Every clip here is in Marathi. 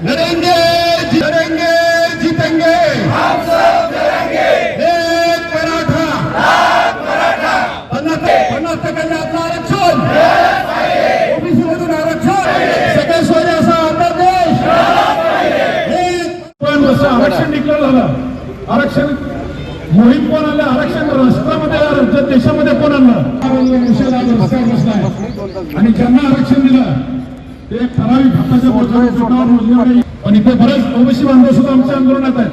लड़ेंगे लड़ेंगे जीतेंगे हम सब लड़ेंगे एक मराठा पन्नास पन्नास टक्क्याचे आरक्षण ओबीसी मधून आरक्षण सगळे सोयरे असा आपला देश पण आरक्षण डिक्लेअर झालं आरक्षण मोहीम कोण आलं आरक्षण राष्ट्रामध्ये देशामध्ये कोण आणलं विषयाला बसलाय आणि ज्यांना आरक्षण दिलं ते ठराविक हाताच्या बोटावर बोटावर नाही. पण इथे बरेच ओबीसी बांधव सुद्धा आमच्या आंदोलनात आहेत.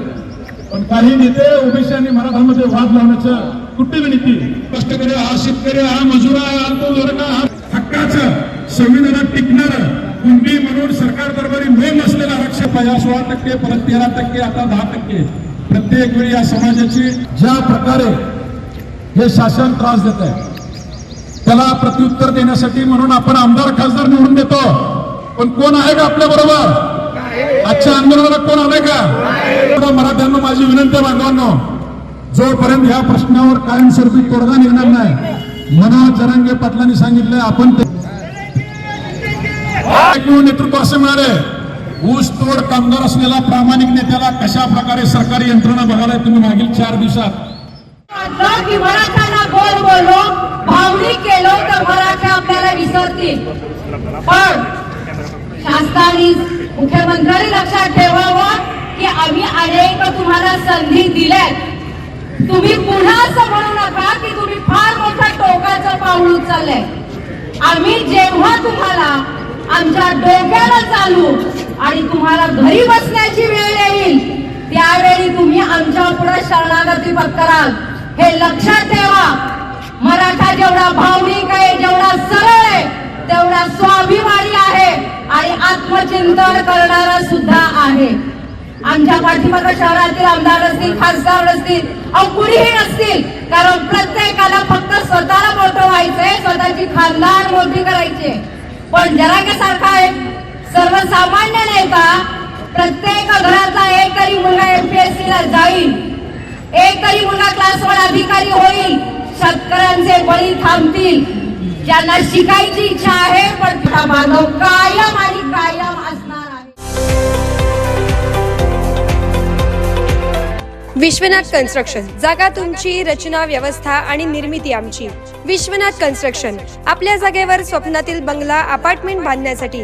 पण काही नेते ओबीसी आणि मराठामध्ये वाद लावण्याचं कुठली विनंती कष्टकरी हा शेतकरी हा मजूर हा आंदोलन हा हक्काचं संविधानात टिकणारं कुंडी म्हणून सरकार दरबारी मेन असलेलं आरक्षण. पहिला सोळा टक्के परत तेरा टक्के आता दहा टक्के. प्रत्येक वेळी या समाजाची ज्या प्रकारे हे शासन त्रास देत आहे त्याला प्रत्युत्तर देण्यासाठी म्हणून आपण आमदार खासदार निवडून देतो. पण कोण आहे का आपल्या बरोबर? आजच्या आंदोलनाला कोण आलंय का? मराठ्यांना माझी विनंती बांधवांनो जोपर्यंत ह्या प्रश्नावर कायमस्वरूपी तोडगा निघणार नाही मनोज जरांगे पाटलांनी सांगितलंय आपण ते नेतृत्व असं मिळाले. ऊस तोड कामगार असलेला प्रामाणिक नेत्याला कशा प्रकारे सरकारी यंत्रणा बघायला तुम्ही मागील चार दिवसात? वाटलं की बोललो भावनिक केलो तर मराठा आपल्याला विसरतील. पण शासनाने मुख्यमंत्र्यांनी लक्षात ठेवावं की आम्ही अनेक तुम्हाला संधी दिल्या तुम्ही पुन्हा असं म्हणू नका की तुम्ही फार मोठ्या टोकाचं पाऊल उचललंय. आम्ही जेव्हा तुम्हाला आमच्या डोक्याला चालू आणि तुम्हाला घरी बसण्याची वेळ येईल त्यावेळी तुम्ही आमच्या पुढे शरणागती पत्कराल. हे लक्षात ठेवा. मराठा जेवढा भावनिक आहे जेवढा सरळ आहे तेवढा स्वाभिमानी आहे आणि आत्मचिंतन करणारा सुद्धा आहे. आमच्या पाठीमागं शहरातील आमदार असतील खासदार असतील कुणीही नसतील कारण प्रत्येकाला फक्त स्वतःला मोठं व्हायचंय स्वतःची खानदान मोठी करायची पण जरा सारखा आहे. सर्वसामान्य नेता प्रत्येक घराचा एक तरी मुलगा एमपीएससी ला जाईल. एक तरी मुलगा क्लास वन अधिकारी होईल. शेतकऱ्यांचे बळी थांबतील. ज्यांना शिकायची इच्छा आहे पण तिचा मानव कायम आणि कायम असणार आहे. विश्वनाथ कन्स्ट्रक्शन जागा तुमची रचना व्यवस्था आणि निर्मिती आमची. विश्वनाथ कन्स्ट्रक्शन आपल्या जागेवर स्वप्नातील बंगला अपार्टमेंट बांधण्यासाठी